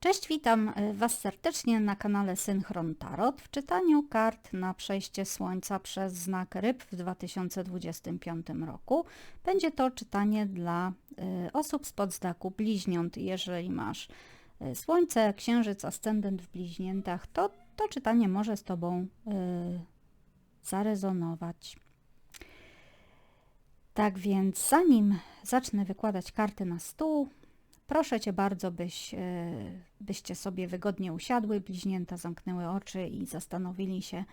Cześć, witam y, Was serdecznie na kanale Synchron Tarot w czytaniu kart na przejście Słońca przez znak ryb w 2025 roku. Będzie to czytanie dla y, osób spod znaku bliźniąt. Jeżeli masz y, Słońce, Księżyc, Ascendent w bliźniętach, to to czytanie może z Tobą zarezonować. Tak więc zanim zacznę wykładać karty na stół, Proszę Cię bardzo, byś, e, byście sobie wygodnie usiadły, bliźnięta zamknęły oczy i zastanowili się,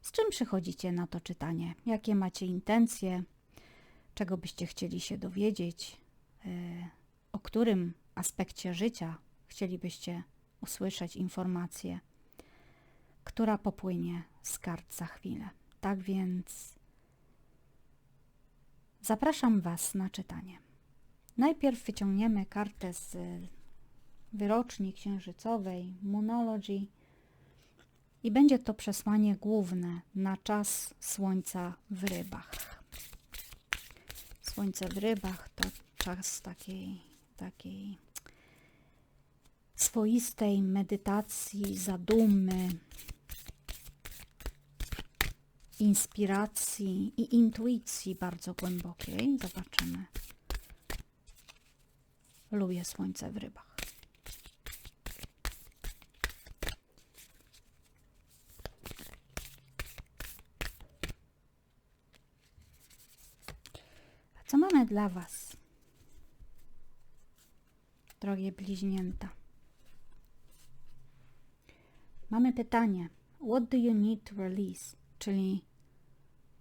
z czym przychodzicie na to czytanie, jakie macie intencje, czego byście chcieli się dowiedzieć, e, o którym aspekcie życia chcielibyście usłyszeć informację, która popłynie z kart za chwilę. Tak więc zapraszam Was na czytanie. Najpierw wyciągniemy kartę z wyroczni księżycowej Moonology i będzie to przesłanie główne na czas Słońca w rybach. Słońce w rybach to czas takiej, takiej swoistej medytacji, zadumy, inspiracji i intuicji bardzo głębokiej. Zobaczymy. Lubię słońce w rybach. A co mamy dla Was, drogie bliźnięta? Mamy pytanie. What do you need to release? Czyli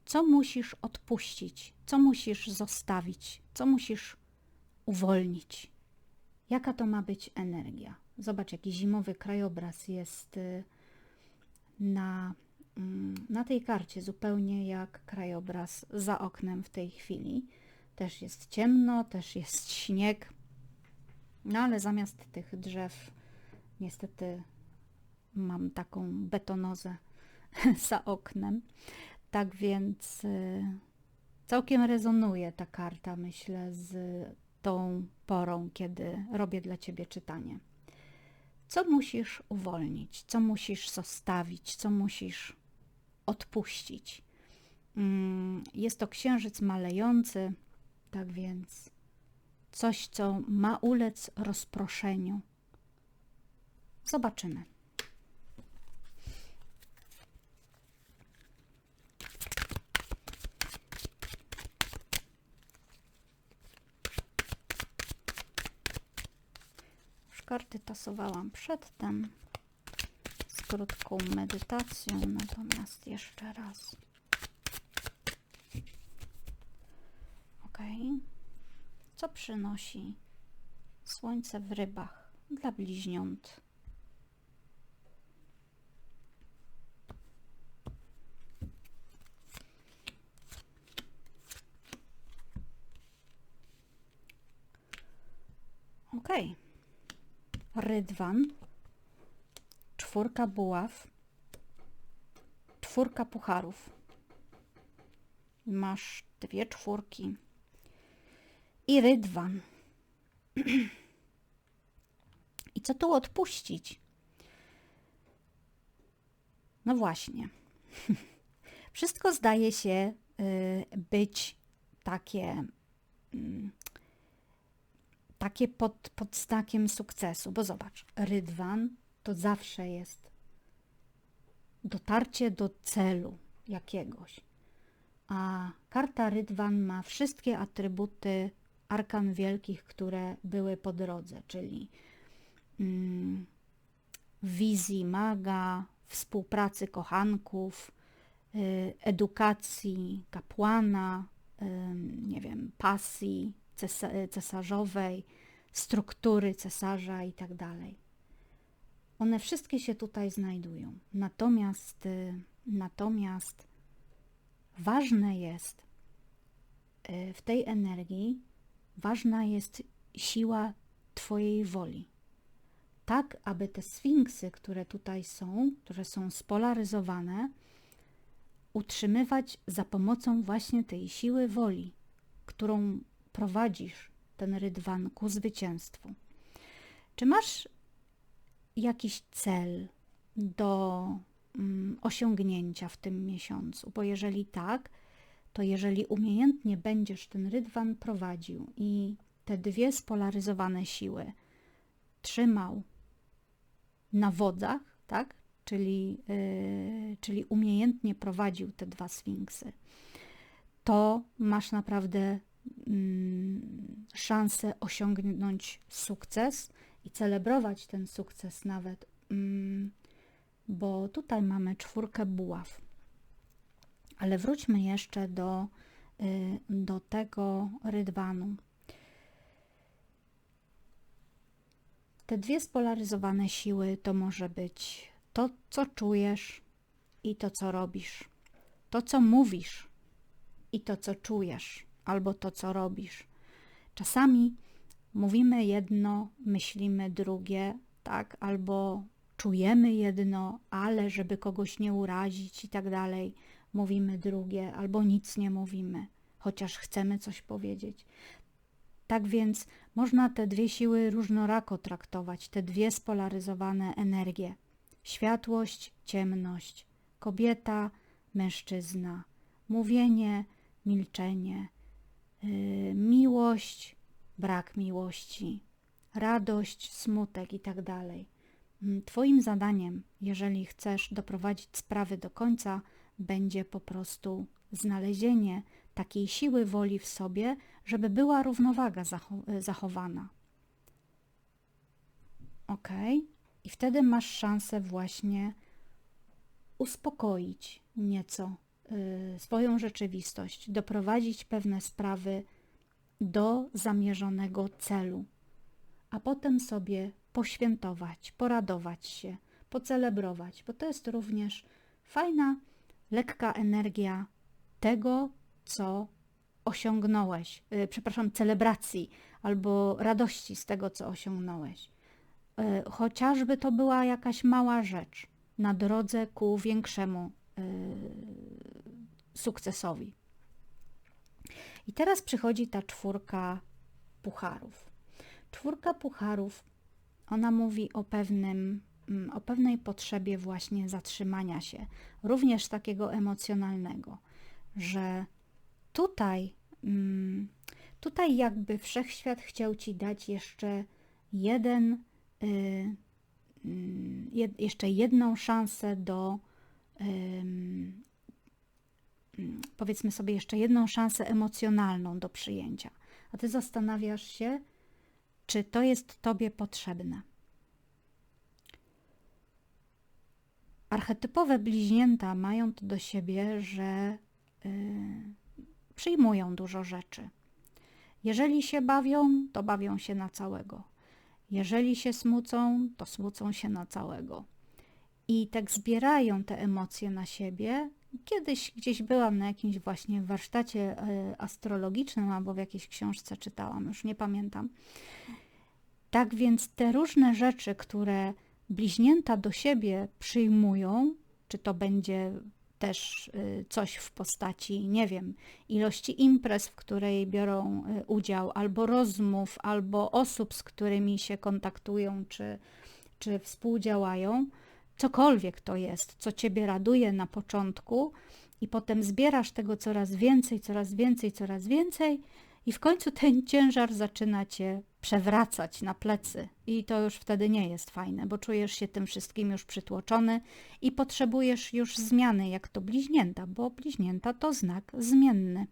co musisz odpuścić, co musisz zostawić, co musisz uwolnić. Jaka to ma być energia? Zobacz, jaki zimowy krajobraz jest y, na, mm, na tej karcie, zupełnie jak krajobraz za oknem w tej chwili. Też jest ciemno, też jest śnieg, no ale zamiast tych drzew niestety mam taką betonozę za oknem. Tak więc y, całkiem rezonuje ta karta, myślę, z tą porą, kiedy robię dla Ciebie czytanie. Co musisz uwolnić, co musisz zostawić, co musisz odpuścić. Mm, jest to księżyc malejący, tak więc coś, co ma ulec rozproszeniu. Zobaczymy. Karty tasowałam przedtem z krótką medytacją, natomiast jeszcze raz. Ok. Co przynosi słońce w rybach dla bliźniąt? Okay rydwan, czwórka buław, czwórka pucharów. Masz dwie czwórki i rydwan. I co tu odpuścić? No właśnie. Wszystko zdaje się y, być takie mm, takie pod, pod znakiem sukcesu, bo zobacz, rydwan to zawsze jest dotarcie do celu jakiegoś. A karta rydwan ma wszystkie atrybuty arkan wielkich, które były po drodze, czyli mm, wizji maga, współpracy kochanków, y, edukacji kapłana, nie wiem, pasji, cesarzowej, struktury cesarza i tak. One wszystkie się tutaj znajdują. Natomiast, y, natomiast ważne jest y, w tej energii, ważna jest siła Twojej woli. Tak, aby te sfinksy, które tutaj są, które są spolaryzowane, utrzymywać za pomocą właśnie tej siły woli, którą prowadzisz ten rydwan ku zwycięstwu. Czy masz jakiś cel do mm, osiągnięcia w tym miesiącu? Bo jeżeli tak, to jeżeli umiejętnie będziesz ten rydwan prowadził i te dwie spolaryzowane siły trzymał na wodzach, tak? czyli, yy, czyli umiejętnie prowadził te dwa sfinksy, to masz naprawdę szansę osiągnąć sukces i celebrować ten sukces nawet, yy, bo tutaj mamy czwórkę buław. Ale wróćmy jeszcze do, y, do tego rydwanu. Te dwie spolaryzowane siły to może być to, co czujesz i to, co robisz. To, co mówisz i to, co czujesz, albo to, co robisz. Czasami mówimy jedno, myślimy drugie, tak, albo czujemy jedno, ale żeby kogoś nie urazić i tak dalej, mówimy drugie, albo nic nie mówimy, chociaż chcemy coś powiedzieć. Tak więc można te dwie siły różnorako traktować, te dwie spolaryzowane energie. Światłość, ciemność, kobieta, mężczyzna, mówienie, milczenie, miłość, brak miłości, radość, smutek itd. Tak mm, twoim zadaniem, jeżeli chcesz doprowadzić sprawy do końca, będzie po prostu znalezienie takiej siły woli w sobie, żeby była równowaga zachowana. Ok? I wtedy masz szansę właśnie uspokoić nieco y, swoją rzeczywistość, doprowadzić pewne sprawy do zamierzonego celu, a potem sobie poświętować, poradować się, pocelebrować, bo to jest również fajna, lekka energia tego, co osiągnąłeś, yy, przepraszam, celebracji albo radości z tego, co osiągnąłeś. Yy, chociażby to była jakaś mała rzecz na drodze ku większemu sukcesowi. I teraz przychodzi ta czwórka pucharów. Czwórka pucharów, ona mówi o pewnym, mm, o pewnej potrzebie właśnie zatrzymania się, również takiego emocjonalnego, że tutaj, mm, tutaj jakby wszechświat chciał ci dać jeszcze jeden, y, mm, jeszcze jedną szansę do, powiedzmy sobie, jeszcze jedną szansę emocjonalną do przyjęcia. A ty zastanawiasz się, czy to jest tobie potrzebne. Archetypowe bliźnięta mają to do siebie, że Y, przyjmują dużo rzeczy. Jeżeli się bawią, to bawią się na całego. Jeżeli się smucą, to smucą się na całego. I tak zbierają te emocje na siebie. Kiedyś gdzieś byłam na jakimś właśnie warsztacie y, astrologicznym albo w jakiejś książce czytałam, już nie pamiętam. Tak więc te różne rzeczy, które bliźnięta do siebie przyjmują, czy to będzie też y, coś w postaci, nie wiem, ilości imprez, w której biorą y, udział, albo rozmów, albo osób, z którymi się kontaktują, czy, czy współdziałają, cokolwiek to jest, co ciebie raduje na początku, i potem zbierasz tego coraz więcej, coraz więcej, coraz więcej, i w końcu ten ciężar zaczyna cię przewracać na plecy i to już wtedy nie jest fajne, bo czujesz się tym wszystkim już przytłoczony i potrzebujesz już zmiany, jak to bliźnięta, bo bliźnięta to znak zmienny.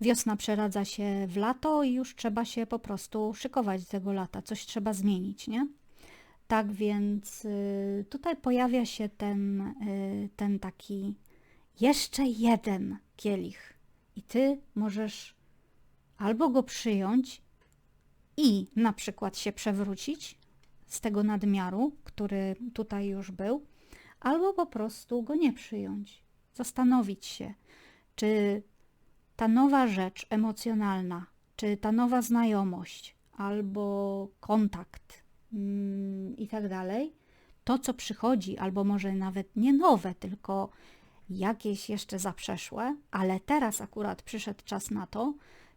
Wiosna przeradza się w lato i już trzeba się po prostu szykować do tego lata, coś trzeba zmienić, nie? Tak więc y, tutaj pojawia się ten, y, ten taki jeszcze jeden kielich i ty możesz albo go przyjąć i na przykład się przewrócić z tego nadmiaru, który tutaj już był, albo po prostu go nie przyjąć. Zastanowić się, czy ta nowa rzecz emocjonalna, czy ta nowa znajomość, albo kontakt i tak dalej, to co przychodzi, albo może nawet nie nowe, tylko jakieś jeszcze zaprzeszłe, ale teraz akurat przyszedł czas na to,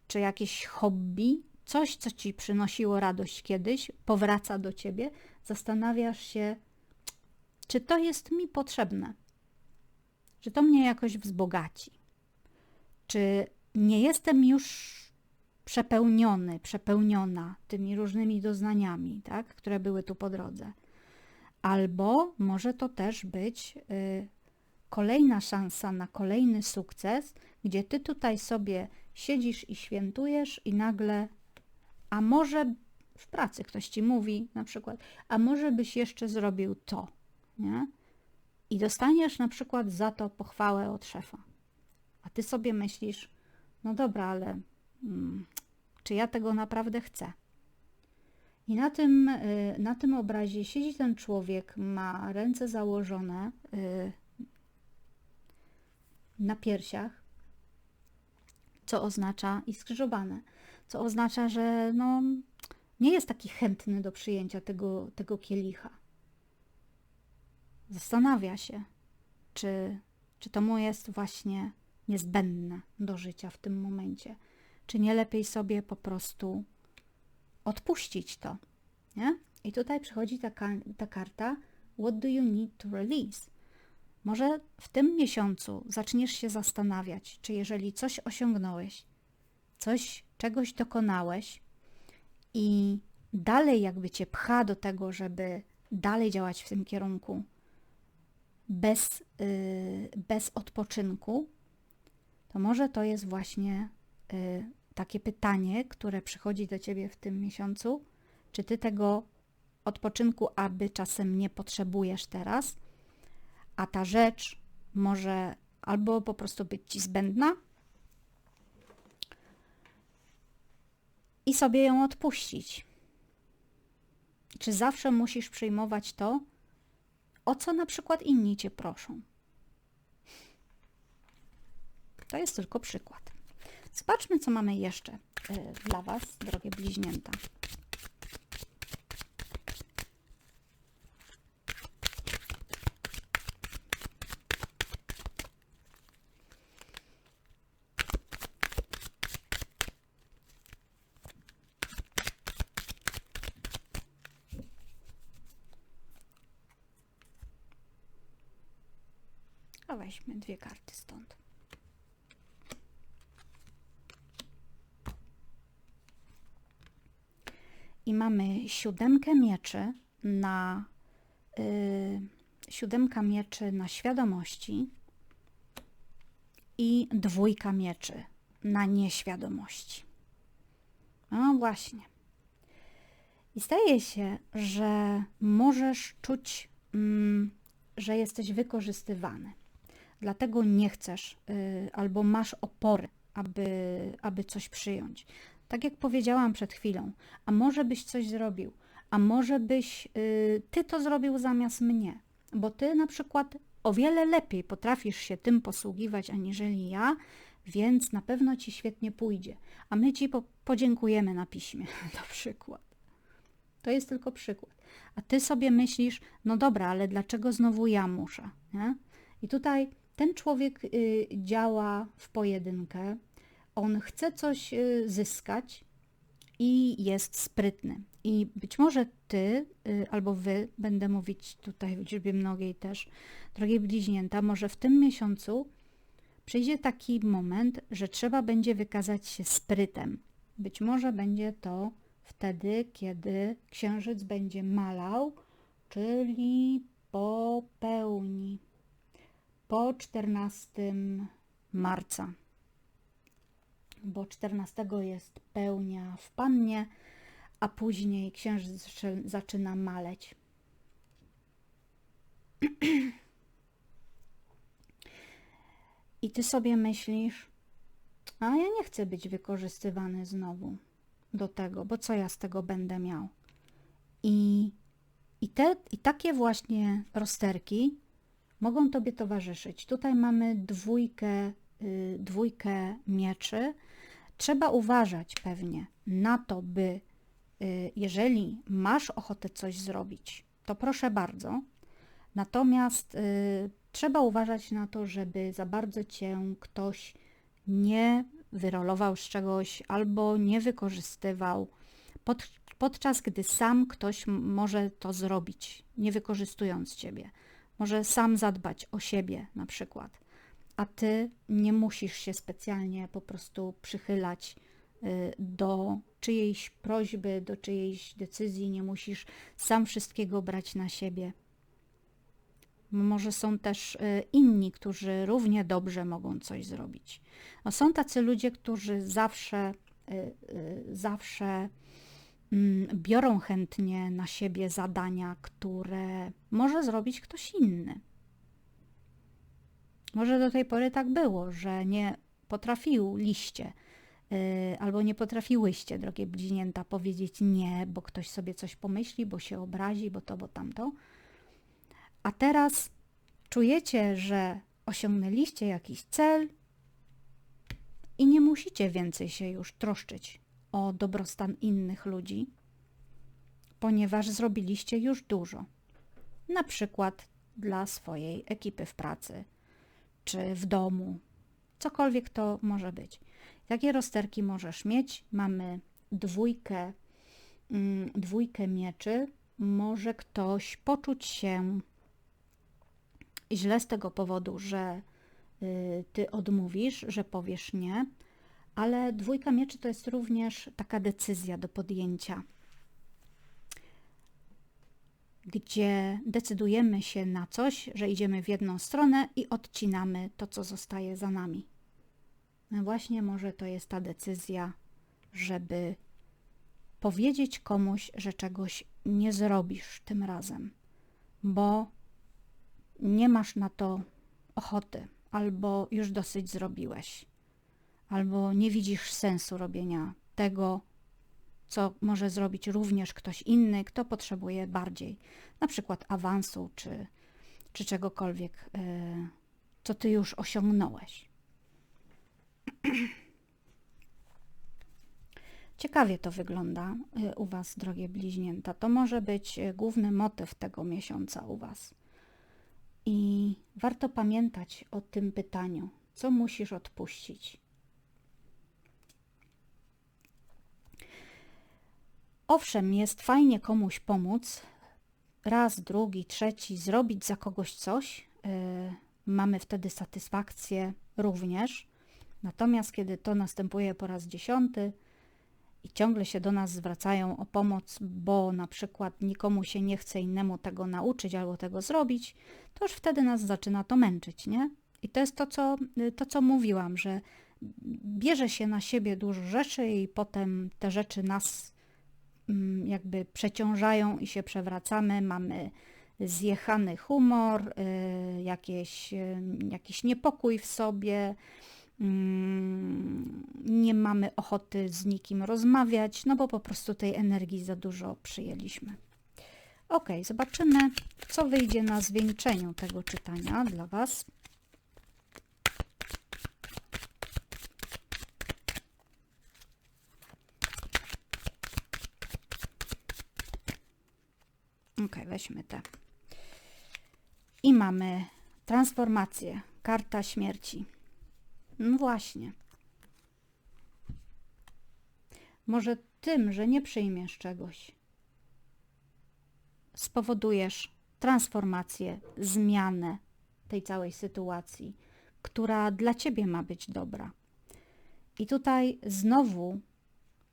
czy jakieś hobby, coś, co ci przynosiło radość kiedyś, powraca do ciebie, zastanawiasz się, czy to jest mi potrzebne, czy to mnie jakoś wzbogaci, czy nie jestem już przepełniony, przepełniona tymi różnymi doznaniami, tak, które były tu po drodze. Albo może to też być y, kolejna szansa na kolejny sukces, gdzie ty tutaj sobie siedzisz i świętujesz i nagle, a może w pracy ktoś ci mówi na przykład, a może byś jeszcze zrobił to, nie? I dostaniesz na przykład za to pochwałę od szefa. A ty sobie myślisz, no dobra, ale mm, czy ja tego naprawdę chcę? I na tym, y, na tym obrazie siedzi ten człowiek, ma ręce założone y, na piersiach, co oznacza i skrzyżowane, co oznacza, że no, nie jest taki chętny do przyjęcia tego, tego kielicha. Zastanawia się, czy, czy to mu jest właśnie niezbędne do życia w tym momencie. Czy nie lepiej sobie po prostu odpuścić to? Nie? I tutaj przychodzi taka, ta karta What do you need to release? Może w tym miesiącu zaczniesz się zastanawiać, czy jeżeli coś osiągnąłeś, coś, czegoś dokonałeś i dalej jakby cię pcha do tego, żeby dalej działać w tym kierunku bez, yy, bez odpoczynku, to może to jest właśnie yy, takie pytanie, które przychodzi do ciebie w tym miesiącu, czy ty tego odpoczynku, aby czasem nie potrzebujesz teraz, a ta rzecz może albo po prostu być ci zbędna i sobie ją odpuścić. Czy zawsze musisz przyjmować to, o co na przykład inni cię proszą? To jest tylko przykład. Zobaczmy, co mamy jeszcze e, dla Was, drogie bliźnięta. Weźmy dwie karty stąd. I mamy siódemkę mieczy na yy, siódemka mieczy na świadomości i dwójka mieczy na nieświadomości. No właśnie. I staje się, że możesz czuć, mm, że jesteś wykorzystywany. Dlatego nie chcesz y, albo masz opory, aby, aby coś przyjąć. Tak jak powiedziałam przed chwilą, a może byś coś zrobił, a może byś y, ty to zrobił zamiast mnie, bo ty na przykład o wiele lepiej potrafisz się tym posługiwać aniżeli ja, więc na pewno ci świetnie pójdzie, a my ci po podziękujemy na piśmie, na przykład. To jest tylko przykład. A ty sobie myślisz, no dobra, ale dlaczego znowu ja muszę? Nie? I tutaj ten człowiek y, działa w pojedynkę, on chce coś y, zyskać i jest sprytny. I być może ty y, albo wy, będę mówić tutaj w liczbie mnogiej też, drogie bliźnięta, może w tym miesiącu przyjdzie taki moment, że trzeba będzie wykazać się sprytem. Być może będzie to wtedy, kiedy księżyc będzie malał, czyli po pełni, po 14 marca bo 14 jest pełnia w pannie, a później księżyc zaczyna maleć. I ty sobie myślisz, a ja nie chcę być wykorzystywany znowu do tego, bo co ja z tego będę miał? I, i, te, i takie właśnie rozterki mogą tobie towarzyszyć. Tutaj mamy dwójkę, y, dwójkę mieczy, Trzeba uważać pewnie na to, by y, jeżeli masz ochotę coś zrobić, to proszę bardzo. Natomiast y, trzeba uważać na to, żeby za bardzo cię ktoś nie wyrolował z czegoś albo nie wykorzystywał, pod, podczas gdy sam ktoś może to zrobić, nie wykorzystując ciebie. Może sam zadbać o siebie na przykład, a ty nie musisz się specjalnie po prostu przychylać y, do czyjejś prośby, do czyjejś decyzji, nie musisz sam wszystkiego brać na siebie. Może są też y, inni, którzy równie dobrze mogą coś zrobić. No są tacy ludzie, którzy zawsze, y, zawsze mm, biorą chętnie na siebie zadania, które może zrobić ktoś inny. Może do tej pory tak było, że nie potrafił liście Y, albo nie potrafiłyście, drogie bliźnięta, powiedzieć nie, bo ktoś sobie coś pomyśli, bo się obrazi, bo to, bo tamto. A teraz czujecie, że osiągnęliście jakiś cel i nie musicie więcej się już troszczyć o dobrostan innych ludzi, ponieważ zrobiliście już dużo. Na przykład dla swojej ekipy w pracy czy w domu, cokolwiek to może być. Takie rozterki możesz mieć. Mamy dwójkę, mm, dwójkę mieczy. Może ktoś poczuć się źle z tego powodu, że y, ty odmówisz, że powiesz nie, ale dwójka mieczy to jest również taka decyzja do podjęcia, gdzie decydujemy się na coś, że idziemy w jedną stronę i odcinamy to, co zostaje za nami. No właśnie może to jest ta decyzja, żeby powiedzieć komuś, że czegoś nie zrobisz tym razem, bo nie masz na to ochoty, albo już dosyć zrobiłeś, albo nie widzisz sensu robienia tego, co może zrobić również ktoś inny, kto potrzebuje bardziej, na przykład awansu czy, czy czegokolwiek, yy, co ty już osiągnąłeś. Ciekawie to wygląda y, u Was, drogie bliźnięta. To może być y, główny motyw tego miesiąca u Was. I warto pamiętać o tym pytaniu, co musisz odpuścić. Owszem, jest fajnie komuś pomóc, raz, drugi, trzeci, zrobić za kogoś coś. Yy, mamy wtedy satysfakcję również, Natomiast kiedy to następuje po raz dziesiąty i ciągle się do nas zwracają o pomoc, bo na przykład nikomu się nie chce innemu tego nauczyć albo tego zrobić, to już wtedy nas zaczyna to męczyć, nie? I to jest to, co, to, co mówiłam, że bierze się na siebie dużo rzeczy i potem te rzeczy nas jakby przeciążają i się przewracamy, mamy zjechany humor, y, jakieś, y, jakiś niepokój w sobie, Mm, nie mamy ochoty z nikim rozmawiać, no bo po prostu tej energii za dużo przyjęliśmy. Ok, zobaczymy, co wyjdzie na zwieńczeniu tego czytania dla Was. Ok, weźmy te. I mamy transformację, karta śmierci. No właśnie. Może tym, że nie przyjmiesz czegoś, spowodujesz transformację, zmianę tej całej sytuacji, która dla ciebie ma być dobra. I tutaj znowu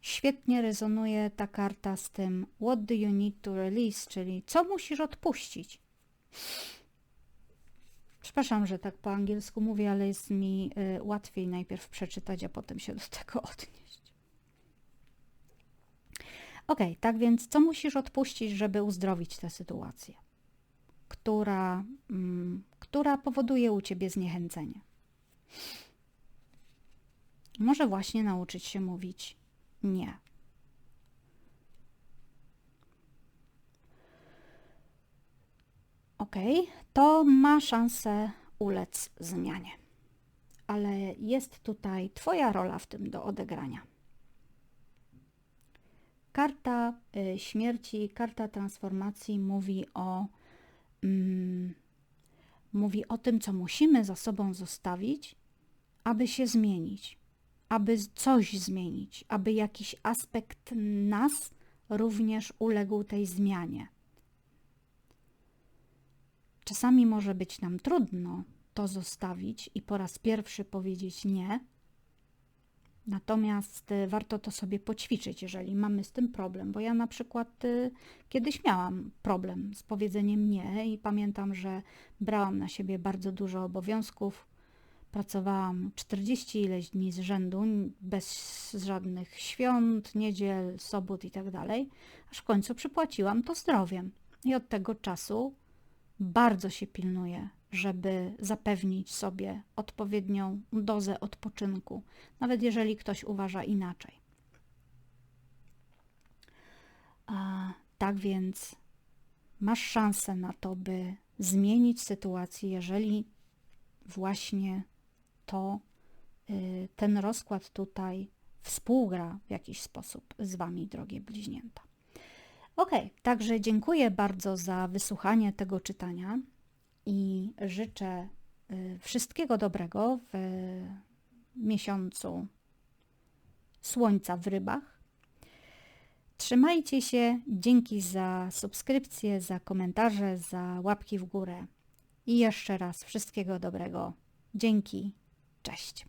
świetnie rezonuje ta karta z tym What do you need to release, czyli co musisz odpuścić. Przepraszam, że tak po angielsku mówię, ale jest mi y, łatwiej najpierw przeczytać, a potem się do tego odnieść. Ok, tak więc co musisz odpuścić, żeby uzdrowić tę sytuację, która, mm, która powoduje u ciebie zniechęcenie? Może właśnie nauczyć się mówić nie. Ok, to ma szansę ulec zmianie. Ale jest tutaj Twoja rola w tym do odegrania. Karta y, śmierci, karta transformacji mówi o, mm, mówi o tym, co musimy za sobą zostawić, aby się zmienić, aby coś zmienić, aby jakiś aspekt nas również uległ tej zmianie. Czasami może być nam trudno to zostawić i po raz pierwszy powiedzieć nie. Natomiast y, warto to sobie poćwiczyć, jeżeli mamy z tym problem, bo ja na przykład y, kiedyś miałam problem z powiedzeniem nie i pamiętam, że brałam na siebie bardzo dużo obowiązków. Pracowałam 40 ileś dni z rzędu, bez żadnych świąt, niedziel, sobot i tak dalej, aż w końcu przypłaciłam to zdrowiem. I od tego czasu bardzo się pilnuję, żeby zapewnić sobie odpowiednią dozę odpoczynku, nawet jeżeli ktoś uważa inaczej. A, tak więc masz szansę na to, by zmienić sytuację, jeżeli właśnie to, y, ten rozkład tutaj współgra w jakiś sposób z Wami, drogie bliźnięta. Ok, także dziękuję bardzo za wysłuchanie tego czytania i życzę y, wszystkiego dobrego w miesiącu Słońca w rybach. Trzymajcie się, dzięki za subskrypcję, za komentarze, za łapki w górę. I jeszcze raz wszystkiego dobrego. Dzięki, cześć.